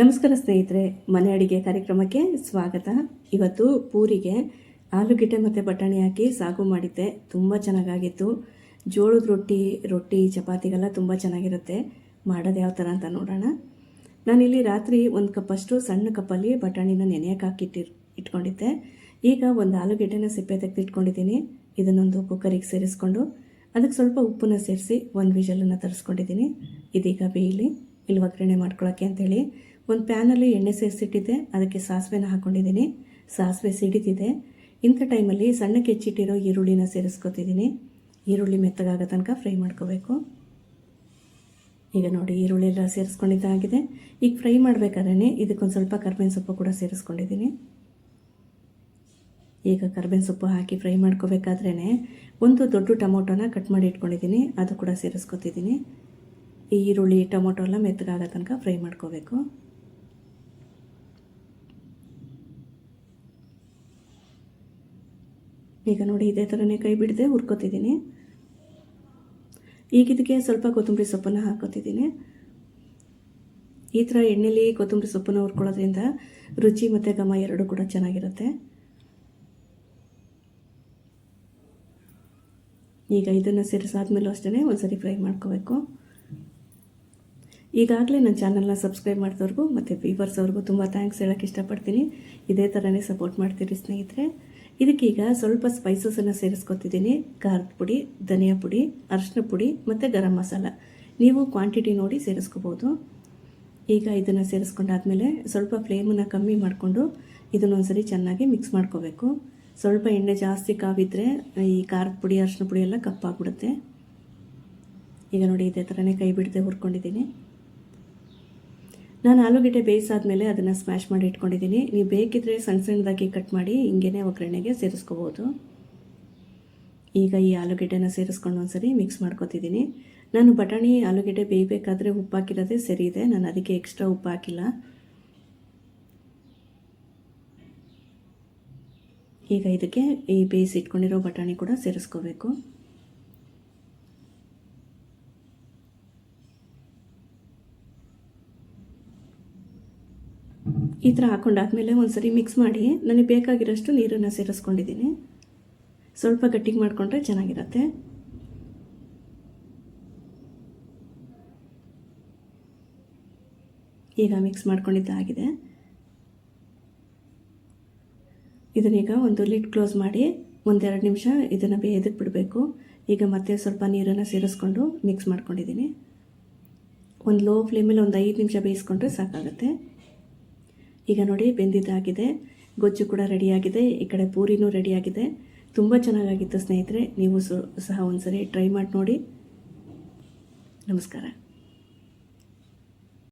ನಮಸ್ಕಾರ ಸ್ನೇಹಿತರೆ, ಮನೆ ಅಡಿಗೆ ಕಾರ್ಯಕ್ರಮಕ್ಕೆ ಸ್ವಾಗತ. ಇವತ್ತು ಪೂರಿಗೆ ಆಲೂಗೆಡ್ಡೆ ಮತ್ತು ಬಟಾಣಿ ಹಾಕಿ ಸಾಗು ಮಾಡಿದ್ದೆ, ತುಂಬ ಚೆನ್ನಾಗಾಗಿತ್ತು. ಜೋಳದ ರೊಟ್ಟಿ ರೊಟ್ಟಿ, ಚಪಾತಿಗೆಲ್ಲ ತುಂಬ ಚೆನ್ನಾಗಿರುತ್ತೆ. ಮಾಡೋದು ಯಾವ ಥರ ಅಂತ ನೋಡೋಣ. ನಾನಿಲ್ಲಿ ರಾತ್ರಿ ಒಂದು ಕಪ್ಪಷ್ಟು ಸಣ್ಣ ಕಪ್ಪಲ್ಲಿ ಬಟಾಣಿನ ನೆನೆಯಕ್ಕೆ ಹಾಕಿಟ್ಟಿ, ಇಟ್ಕೊಂಡಿದ್ದೆ. ಈಗ ಒಂದು ಆಲೂಗೆಡ್ಡೆನ ಸಿಪ್ಪೆ ತೆಗೆದು ಇಟ್ಕೊಂಡಿದ್ದೀನಿ. ಇದನ್ನೊಂದು ಕುಕ್ಕರಿಗೆ ಸೇರಿಸ್ಕೊಂಡು ಅದಕ್ಕೆ ಸ್ವಲ್ಪ ಉಪ್ಪನ್ನ ಸೇರಿಸಿ ಒಂದು ವಿಷಲನ್ನು ತರಿಸ್ಕೊಂಡಿದ್ದೀನಿ. ಇದೀಗ ಬೇಯಲಿ ಇಲ್ಲಿ ಒಗ್ಗರಣೆ ಮಾಡ್ಕೊಳ್ಳೋಕ್ಕೆ ಅಂತೇಳಿ. ಒಂದು ಪ್ಯಾನಲ್ಲಿ ಎಣ್ಣೆ ಸೇರಿಸಿಟ್ಟಿದ್ದೆ, ಅದಕ್ಕೆ ಸಾಸಿವೆನ ಹಾಕ್ಕೊಂಡಿದ್ದೀನಿ ಸಾಸಿವೆ ಸಿಡಿತಿದೆ ಇಂಥ ಟೈಮಲ್ಲಿ ಸಣ್ಣಕ್ಕೆ ಹೆಚ್ಚಿಟ್ಟಿರೋ ಈರುಳ್ಳಿನ ಸೇರಿಸ್ಕೊತಿದ್ದೀನಿ. ಈರುಳ್ಳಿ ಮೆತ್ತಗಾಗೋ ತನಕ ಫ್ರೈ ಮಾಡ್ಕೋಬೇಕು. ಈಗ ನೋಡಿ, ಈರುಳ್ಳಿ ಎಲ್ಲ ಸೇರಿಸ್ಕೊಂಡಿದ್ದಾಗಿದೆ. ಈಗ ಫ್ರೈ ಮಾಡಬೇಕಾದ್ರೆ ಇದಕ್ಕೊಂದು ಸ್ವಲ್ಪ ಕರ್ಬೇವಿನ ಸೊಪ್ಪು ಕೂಡ ಸೇರಿಸ್ಕೊಂಡಿದ್ದೀನಿ. ಈಗ ಕರ್ಬೇವಿನ ಸೊಪ್ಪು ಹಾಕಿ ಫ್ರೈ ಮಾಡ್ಕೋಬೇಕಾದ್ರೇ ಒಂದು ದೊಡ್ಡ ಟೊಮೊಟೊನ ಕಟ್ ಮಾಡಿ ಇಟ್ಕೊಂಡಿದ್ದೀನಿ, ಅದು ಕೂಡ ಸೇರಿಸ್ಕೊತಿದ್ದೀನಿ. ಈರುಳ್ಳಿ, ಟೊಮೊಟೊ ಎಲ್ಲ ಮೆತ್ತಗಾಗೋ ತನಕ ಫ್ರೈ ಮಾಡ್ಕೋಬೇಕು. ಈಗ ನೋಡಿ ಇದೇ ಥರನೇ ಕೈ ಬಿಡದೆ ಹುರ್ಕೋತಿದ್ದೀನಿ. ಈಗ ಇದಕ್ಕೆ ಸ್ವಲ್ಪ ಕೊತ್ತಂಬರಿ ಸೊಪ್ಪನ್ನು ಹಾಕೋತಿದ್ದೀನಿ. ಈ ಥರ ಎಣ್ಣೆಲಿ ಕೊತ್ತಂಬರಿ ಸೊಪ್ಪನ್ನು ಹುರ್ಕೊಳ್ಳೋದ್ರಿಂದ ರುಚಿ ಮತ್ತು ಘಮ ಎರಡೂ ಕೂಡ ಚೆನ್ನಾಗಿರುತ್ತೆ. ಈಗ ಇದನ್ನು ಸೇರಿಸಾದ್ಮೇಲೂ ಅಷ್ಟೇ ಒಂದ್ಸರಿ ಫ್ರೈ ಮಾಡ್ಕೋಬೇಕು. ಈಗಾಗಲೇ ನನ್ನ ಚಾನಲ್ನ ಸಬ್ಸ್ಕ್ರೈಬ್ ಮಾಡಿದವ್ರಿಗೂ ಮತ್ತು ವ್ಯೂವರ್ಸ್ ಅವ್ರಿಗೂ ತುಂಬ ಥ್ಯಾಂಕ್ಸ್ ಹೇಳೋಕ್ಕೆ ಇಷ್ಟಪಡ್ತೀನಿ. ಇದೇ ಥರನೇ ಸಪೋರ್ಟ್ ಮಾಡ್ತೀರಿ ಸ್ನೇಹಿತರೆ. ಇದಕ್ಕೀಗ ಸ್ವಲ್ಪ ಸ್ಪೈಸಸನ್ನು ಸೇರಿಸ್ಕೊತಿದ್ದೀನಿ. ಖಾರದ ಪುಡಿ, ಧನಿಯಾ ಪುಡಿ, ಅರಿಶಿನ ಪುಡಿ ಮತ್ತು ಗರಂ ಮಸಾಲ. ನೀವು ಕ್ವಾಂಟಿಟಿ ನೋಡಿ ಸೇರಿಸ್ಕೋಬೋದು. ಈಗ ಇದನ್ನು ಸೇರಿಸ್ಕೊಂಡಾದ್ಮೇಲೆ ಸ್ವಲ್ಪ ಫ್ಲೇಮನ್ನು ಕಮ್ಮಿ ಮಾಡಿಕೊಂಡು ಇದನ್ನೊಂದ್ಸರಿ ಚೆನ್ನಾಗಿ ಮಿಕ್ಸ್ ಮಾಡ್ಕೋಬೇಕು. ಸ್ವಲ್ಪ ಎಣ್ಣೆ ಜಾಸ್ತಿ ಕಾವಿದ್ರೆ ಈ ಖಾರದ ಪುಡಿ, ಅರಿಶಿನ ಪುಡಿ ಎಲ್ಲ ಕಪ್ಪಾಗ್ಬಿಡುತ್ತೆ. ಈಗ ನೋಡಿ ಇದೇ ಥರನೇ ಕೈ ಬಿಡದೆ ಹುರ್ಕೊಂಡಿದ್ದೀನಿ. ನಾನು ಆಲೂಗೆಡ್ಡೆ ಬೇಯಿಸಾದ್ಮೇಲೆ ಅದನ್ನು ಸ್ಮ್ಯಾಶ್ ಮಾಡಿ ಇಟ್ಕೊಂಡಿದ್ದೀನಿ. ನೀವು ಬೇಕಿದ್ರೆ ಸಣ್ಣ ಸಣ್ಣದಾಗಿ ಕಟ್ ಮಾಡಿ ಹಿಂಗೇ ಒಗ್ಗರಣೆಗೆ ಸೇರಿಸ್ಕೋಬೋದು. ಈಗ ಈ ಆಲೂಗೆಡ್ಡೆನ ಸೇರಿಸ್ಕೊಂಡು ಒಂದ್ಸರಿ ಮಿಕ್ಸ್ ಮಾಡ್ಕೊತಿದ್ದೀನಿ. ನಾನು ಬಟಾಣಿ, ಆಲೂಗೆಡ್ಡೆ ಬೇಯಬೇಕಾದ್ರೆ ಉಪ್ಪು ಹಾಕಿರೋದೇ ಸರಿ ಇದೆ. ನಾನು ಅದಕ್ಕೆ ಎಕ್ಸ್ಟ್ರಾ ಉಪ್ಪು ಹಾಕಿಲ್ಲ. ಈಗ ಇದಕ್ಕೆ ಈ ಬೇಯಿಸಿ ಇಟ್ಕೊಂಡಿರೋ ಬಟಾಣಿ ಕೂಡ ಸೇರಿಸ್ಕೋಬೇಕು. ಈ ಥರ ಹಾಕೊಂಡಾದ್ಮೇಲೆ ಒಂದು ಸರಿ ಮಿಕ್ಸ್ ಮಾಡಿ ನನಗೆ ಬೇಕಾಗಿರೋಷ್ಟು ನೀರನ್ನು ಸೇರಿಸ್ಕೊಂಡಿದ್ದೀನಿ. ಸ್ವಲ್ಪ ಗಟ್ಟಿಗೆ ಮಾಡಿಕೊಂಡ್ರೆ ಚೆನ್ನಾಗಿರುತ್ತೆ. ಈಗ ಮಿಕ್ಸ್ ಮಾಡ್ಕೊಂಡಿದ್ದಾಗಿದೆ ಇದನ್ನೀಗ ಒಂದು ಲಿಡ್ ಕ್ಲೋಸ್ ಮಾಡಿ ಒಂದೆರಡು ನಿಮಿಷ ಇದನ್ನು ಬೇಯದಕ್ಕೆ ಬಿಡಬೇಕು. ಈಗ ಮತ್ತೆ ಸ್ವಲ್ಪ ನೀರನ್ನು ಸೇರಿಸ್ಕೊಂಡು ಮಿಕ್ಸ್ ಮಾಡ್ಕೊಂಡಿದ್ದೀನಿ. ಒಂದು ಲೋ ಫ್ಲೇಮಲ್ಲಿ ಒಂದು ಐದು ನಿಮಿಷ ಬೇಯಿಸ್ಕೊಂಡ್ರೆ ಸಾಕಾಗುತ್ತೆ. ಈಗ ನೋಡಿ ಬೆಂದಿದ್ದಾಗಿದೆ, ಗೊಜ್ಜು ಕೂಡ ರೆಡಿಯಾಗಿದೆ, ಈ ಕಡೆ ಪೂರಿನೂ ರೆಡಿಯಾಗಿದೆ. ತುಂಬ ಚೆನ್ನಾಗಾಗಿತ್ತು ಸ್ನೇಹಿತರೆ, ನೀವು ಸಹ ಒಂದ್ಸರಿ ಟ್ರೈ ಮಾಡಿ ನೋಡಿ ನಮಸ್ಕಾರ.